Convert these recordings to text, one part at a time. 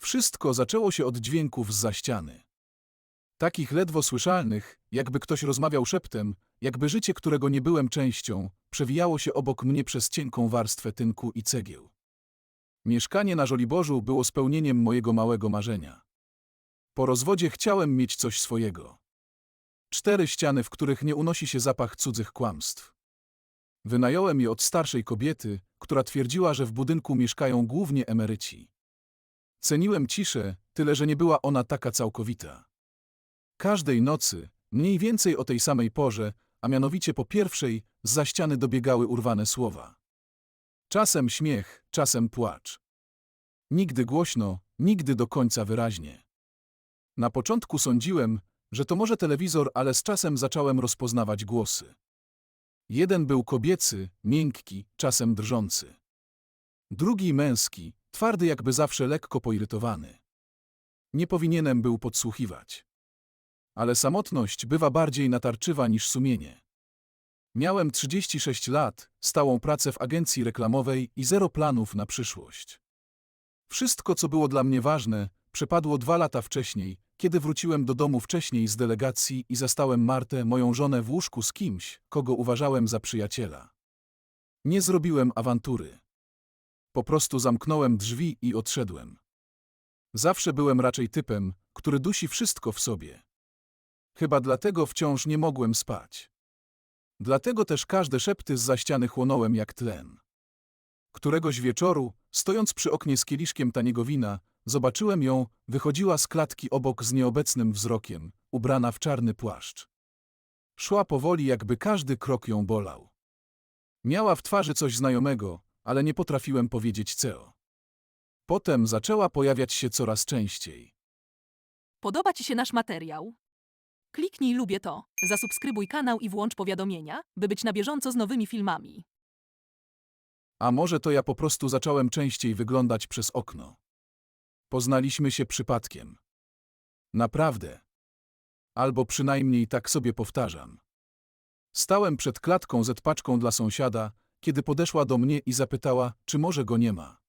Wszystko zaczęło się od dźwięków z ściany. Takich ledwo słyszalnych, jakby ktoś rozmawiał szeptem, jakby życie, którego nie byłem częścią, przewijało się obok mnie przez cienką warstwę tynku i cegieł. Mieszkanie na Żoliborzu było spełnieniem mojego małego marzenia. Po rozwodzie chciałem mieć coś swojego. Cztery ściany, w których nie unosi się zapach cudzych kłamstw. Wynająłem je od starszej kobiety, która twierdziła, że w budynku mieszkają głównie emeryci. Ceniłem ciszę, tyle że nie była ona taka całkowita. Każdej nocy, mniej więcej o tej samej porze, a mianowicie po pierwszej, za ściany dobiegały urwane słowa. Czasem śmiech, czasem płacz. Nigdy głośno, nigdy do końca wyraźnie. Na początku sądziłem, że to może telewizor, ale z czasem zacząłem rozpoznawać głosy. Jeden był kobiecy, miękki, czasem drżący. Drugi męski, twardy jakby zawsze lekko poirytowany. Nie powinienem był podsłuchiwać. Ale samotność bywa bardziej natarczywa niż sumienie. Miałem 36 lat, stałą pracę w agencji reklamowej i zero planów na przyszłość. Wszystko, co było dla mnie ważne, przepadło dwa lata wcześniej, kiedy wróciłem do domu wcześniej z delegacji i zastałem Martę, moją żonę, w łóżku z kimś, kogo uważałem za przyjaciela. Nie zrobiłem awantury. Po prostu zamknąłem drzwi i odszedłem. Zawsze byłem raczej typem, który dusi wszystko w sobie. Chyba dlatego wciąż nie mogłem spać. Dlatego też każde szepty z ściany chłonąłem jak tlen. Któregoś wieczoru, stojąc przy oknie z kieliszkiem taniego wina, zobaczyłem ją, wychodziła z klatki obok z nieobecnym wzrokiem, ubrana w czarny płaszcz. Szła powoli, jakby każdy krok ją bolał. Miała w twarzy coś znajomego, ale nie potrafiłem powiedzieć co. Potem zaczęła pojawiać się coraz częściej. Podoba Ci się nasz materiał? Kliknij lubię to, zasubskrybuj kanał i włącz powiadomienia, by być na bieżąco z nowymi filmami. A może to ja po prostu zacząłem częściej wyglądać przez okno. Poznaliśmy się przypadkiem. Naprawdę. Albo przynajmniej tak sobie powtarzam. Stałem przed klatką z paczką dla sąsiada, kiedy podeszła do mnie i zapytała, czy może go nie ma.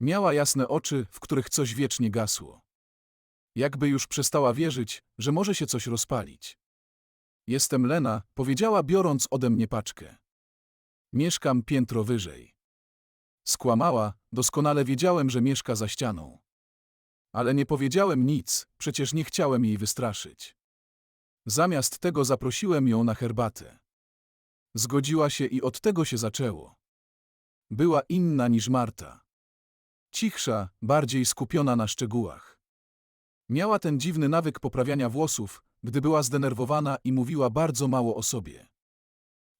Miała jasne oczy, w których coś wiecznie gasło. Jakby już przestała wierzyć, że może się coś rozpalić. Jestem Lena, powiedziała biorąc ode mnie paczkę. Mieszkam piętro wyżej. Skłamała, doskonale wiedziałem, że mieszka za ścianą. Ale nie powiedziałem nic, przecież nie chciałem jej wystraszyć. Zamiast tego zaprosiłem ją na herbatę. Zgodziła się i od tego się zaczęło. Była inna niż Marta. Cichsza, bardziej skupiona na szczegółach. Miała ten dziwny nawyk poprawiania włosów, gdy była zdenerwowana i mówiła bardzo mało o sobie.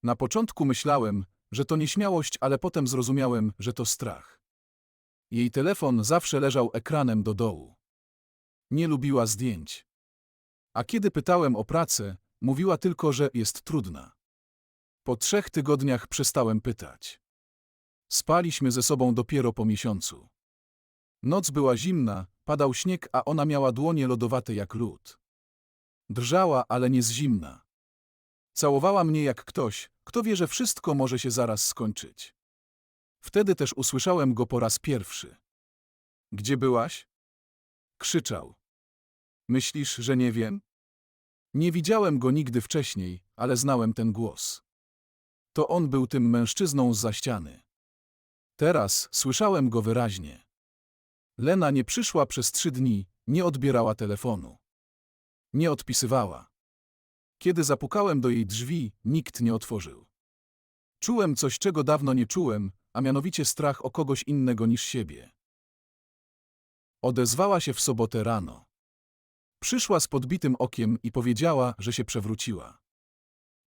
Na początku myślałem, że to nieśmiałość, ale potem zrozumiałem, że to strach. Jej telefon zawsze leżał ekranem do dołu. Nie lubiła zdjęć. A kiedy pytałem o pracę, mówiła tylko, że jest trudna. Po trzech tygodniach przestałem pytać. Spaliśmy ze sobą dopiero po miesiącu. Noc była zimna, padał śnieg, a ona miała dłonie lodowate jak lód. Drżała, ale nie z zimna. Całowała mnie jak ktoś, kto wie, że wszystko może się zaraz skończyć. Wtedy też usłyszałem go po raz pierwszy. Gdzie byłaś? Krzyczał. Myślisz, że nie wiem? Nie widziałem go nigdy wcześniej, ale znałem ten głos. To on był tym mężczyzną z za ściany. Teraz słyszałem go wyraźnie. Lena nie przyszła przez trzy dni, nie odbierała telefonu. Nie odpisywała. Kiedy zapukałem do jej drzwi, nikt nie otworzył. Czułem coś, czego dawno nie czułem, a mianowicie strach o kogoś innego niż siebie. Odezwała się w sobotę rano. Przyszła z podbitym okiem i powiedziała, że się przewróciła.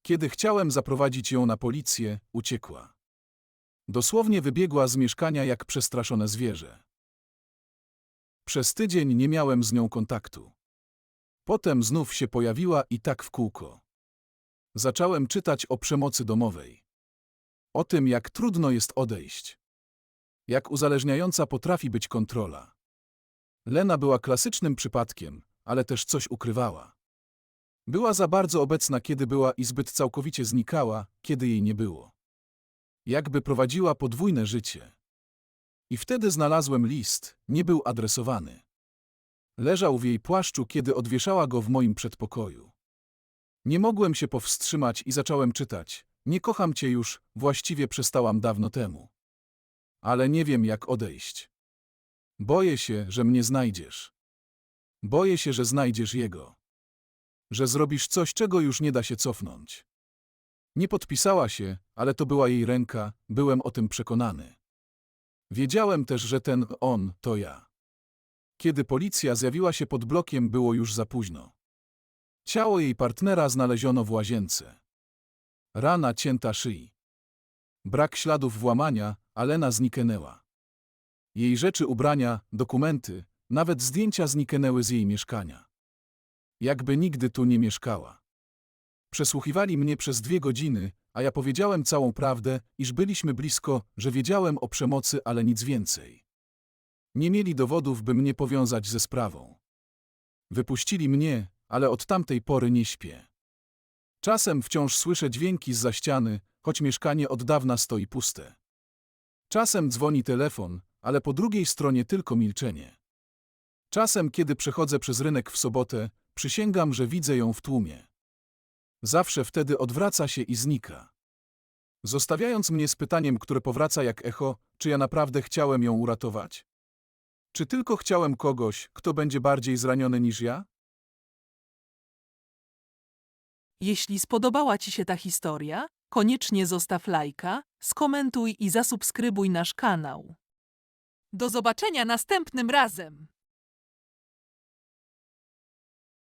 Kiedy chciałem zaprowadzić ją na policję, uciekła. Dosłownie wybiegła z mieszkania jak przestraszone zwierzę. Przez tydzień nie miałem z nią kontaktu. Potem znów się pojawiła i tak w kółko. Zacząłem czytać o przemocy domowej. O tym, jak trudno jest odejść. Jak uzależniająca potrafi być kontrola. Lena była klasycznym przypadkiem, ale też coś ukrywała. Była za bardzo obecna, kiedy była i zbyt całkowicie znikała, kiedy jej nie było. Jakby prowadziła podwójne życie. I wtedy znalazłem list, nie był adresowany. Leżał w jej płaszczu, kiedy odwieszała go w moim przedpokoju. Nie mogłem się powstrzymać i zacząłem czytać. Nie kocham cię już, właściwie przestałam dawno temu. Ale nie wiem, jak odejść. Boję się, że mnie znajdziesz. Boję się, że znajdziesz jego. Że zrobisz coś, czego już nie da się cofnąć. Nie podpisała się, ale to była jej ręka, byłem o tym przekonany. Wiedziałem też, że ten on to ja. Kiedy policja zjawiła się pod blokiem, było już za późno. Ciało jej partnera znaleziono w łazience. Rana cięta szyi. Brak śladów włamania, Alena zniknęła. Jej rzeczy, ubrania, dokumenty, nawet zdjęcia zniknęły z jej mieszkania. Jakby nigdy tu nie mieszkała. Przesłuchiwali mnie przez dwie godziny, a ja powiedziałem całą prawdę, iż byliśmy blisko, że wiedziałem o przemocy, ale nic więcej. Nie mieli dowodów, by mnie powiązać ze sprawą. Wypuścili mnie, ale od tamtej pory nie śpię. Czasem wciąż słyszę dźwięki z ściany, choć mieszkanie od dawna stoi puste. Czasem dzwoni telefon, ale po drugiej stronie tylko milczenie. Czasem, kiedy przechodzę przez rynek w sobotę, przysięgam, że widzę ją w tłumie. Zawsze wtedy odwraca się i znika. Zostawiając mnie z pytaniem, które powraca jak echo, czy ja naprawdę chciałem ją uratować? Czy tylko chciałem kogoś, kto będzie bardziej zraniony niż ja? Jeśli spodobała Ci się ta historia, koniecznie zostaw lajka, skomentuj i zasubskrybuj nasz kanał. Do zobaczenia następnym razem!